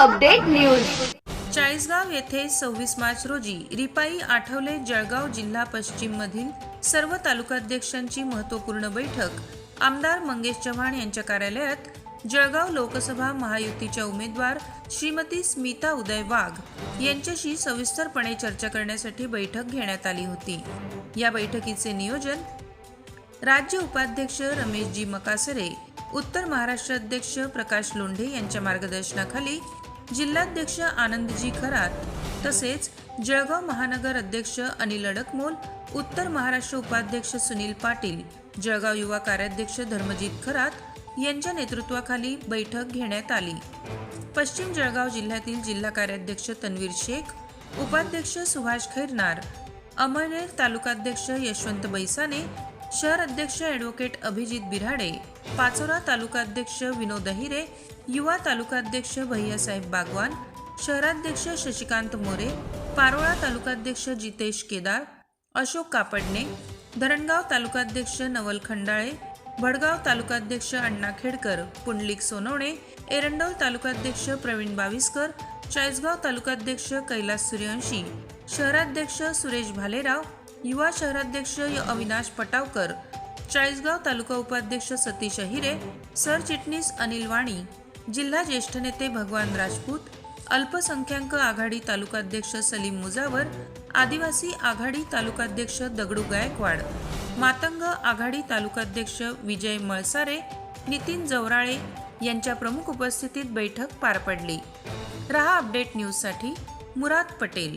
News. Chalisgaon येथे सव्वीस मार्च रोजी रिपाई आठवले जळगाव जिल्हा पश्चिम मधील सर्व तालुकाध्यक्षांची महत्त्वपूर्ण बैठक. आमदार मंगेश चव्हाण यांच्या कार्यालयात जळगाव लोकसभा महायुतीच्या उमेदवार श्रीमती स्मिता उदय वाघ यांच्याशी सविस्तरपणे चर्चा करण्यासाठी बैठक घेण्यात आली होती. या बैठकीचे नियोजन राज्य उपाध्यक्ष रमेशजी मकासरे उत्तर महाराष्ट्र अध्यक्ष प्रकाश लोंढे यांच्या मार्गदर्शनाखाली जिल्हाध्यक्ष आनंदजी खरात तसेच जळगाव महानगर अध्यक्ष अनिल अडकमोल उत्तर महाराष्ट्र उपाध्यक्ष सुनील पाटील जळगाव युवा कार्याध्यक्ष धर्मजीत खरात यांच्या नेतृत्वाखाली बैठक घेण्यात आली. पश्चिम जळगाव जिल्ह्यातील जिल्हा कार्याध्यक्ष तन्वीर शेख उपाध्यक्ष सुभाष खैरनार अमळनेर तालुकाध्यक्ष यशवंत बैसाने शहर अध्यक्ष ॲडव्होकेट अभिजित बिराडे पाचोरा तालुकाध्यक्ष विनोद अहिरे युवा तालुकाध्यक्ष भैयासाहेब बागवान शहराध्यक्ष शशिकांत मोरे पारोळा तालुकाध्यक्ष जितेश केदार अशोक कापडणे धरणगाव तालुकाध्यक्ष नवल खंडाळे भडगाव तालुकाध्यक्ष अण्णा खेडकर पुंडलिक सोनवणे एरंडोल तालुकाध्यक्ष प्रवीण बाविस्कर चाळीसगाव तालुकाध्यक्ष कैलास सूर्यवंशी शहराध्यक्ष सुरेश भालेराव युवा शहराध्यक्ष अविनाश पटावकर चाळीसगाव तालुका उपाध्यक्ष सतीश अहिरे सरचिटणीस अनिल वाणी जिल्हा ज्येष्ठ नेते भगवान राजपूत अल्पसंख्याक आघाडी तालुकाध्यक्ष सलीम मुजावर आदिवासी आघाडी तालुकाध्यक्ष दगडू गायकवाड मातंग आघाडी तालुकाध्यक्ष विजय मळसारे नितीन जवराळे यांच्या प्रमुख उपस्थितीत बैठक पार पडली. रहा अपडेट न्यूजसाठी मुराद पटेल.